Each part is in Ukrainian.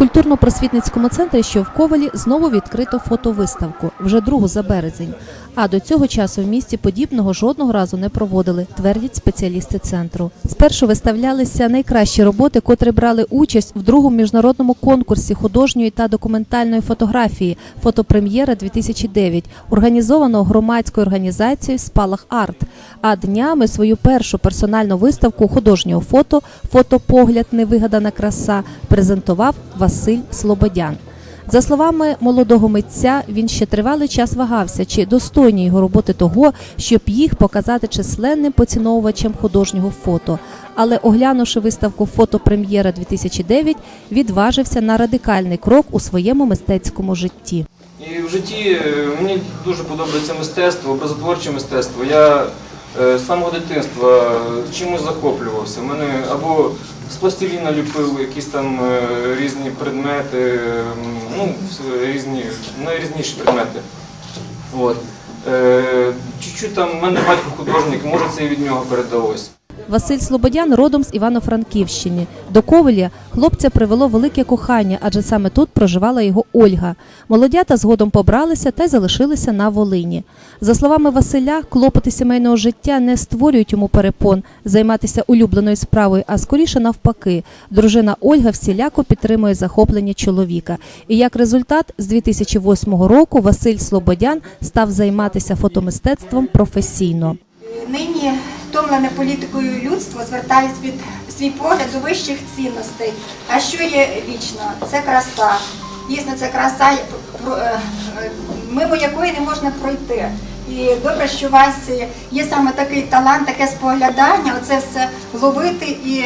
культурно-просвітницькому центрі, що в Ковалі, знову відкрито фотовиставку вже другу за березень. А до цього часу в місті подібного жодного разу не проводили, твердять спеціалісти центру. Спершу виставлялися найкращі роботи, котрі брали участь в другому міжнародному конкурсі художньої та документальної фотографії Фотопрем'єра 2009, організованого громадською організацією Спалах Арт. А днями свою першу персональну виставку художнього фото Фотопогляд невигадана краса презентував Василь Слободян. За словами молодого митця, він ще тривалий час вагався, чи достойні його роботи того, щоб їх показати численним поціновувачам художнього фото. Але оглянувши виставку Фотопрем'єра 2009, відважився на радикальний крок у своєму мистецькому житті. І в житті е, мені дуже подобається мистецтво, образотворче мистецтво. Я з самого дитинства чимось захоплювався. Мене або з пластиліна ліпив якісь там е, різні предмети, е, ну, різні, найрізніші предмети. От. Е, Чуть-чуть там, в мене батько художник, може це і від нього передалось. Василь Слободян родом з Івано-Франківщини. До Ковеля хлопця привело велике кохання, адже саме тут проживала його Ольга. Молодята згодом побралися та й залишилися на Волині. За словами Василя, клопоти сімейного життя не створюють йому перепон займатися улюбленою справою, а скоріше навпаки. Дружина Ольга всіляко підтримує захоплення чоловіка. І як результат, з 2008 року Василь Слободян став займатися фотомистецтвом професійно. Нині, втомлене політикою людство, звертає свій, свій погляд до вищих цінностей. А що є вічно? Це краса. Дійсно, це краса, е, е, мимо якої не можна пройти. І добре, що у вас є саме такий талант, таке споглядання, оце все ловити і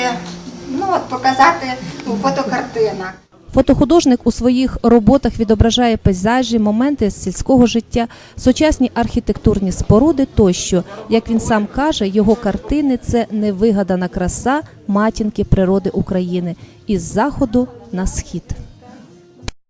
ну, от, показати у фотокартинах. Фотохудожник у своїх роботах відображає пейзажі, моменти з сільського життя, сучасні архітектурні споруди тощо. Як він сам каже, його картини це невигадана краса матінки природи України із заходу на схід.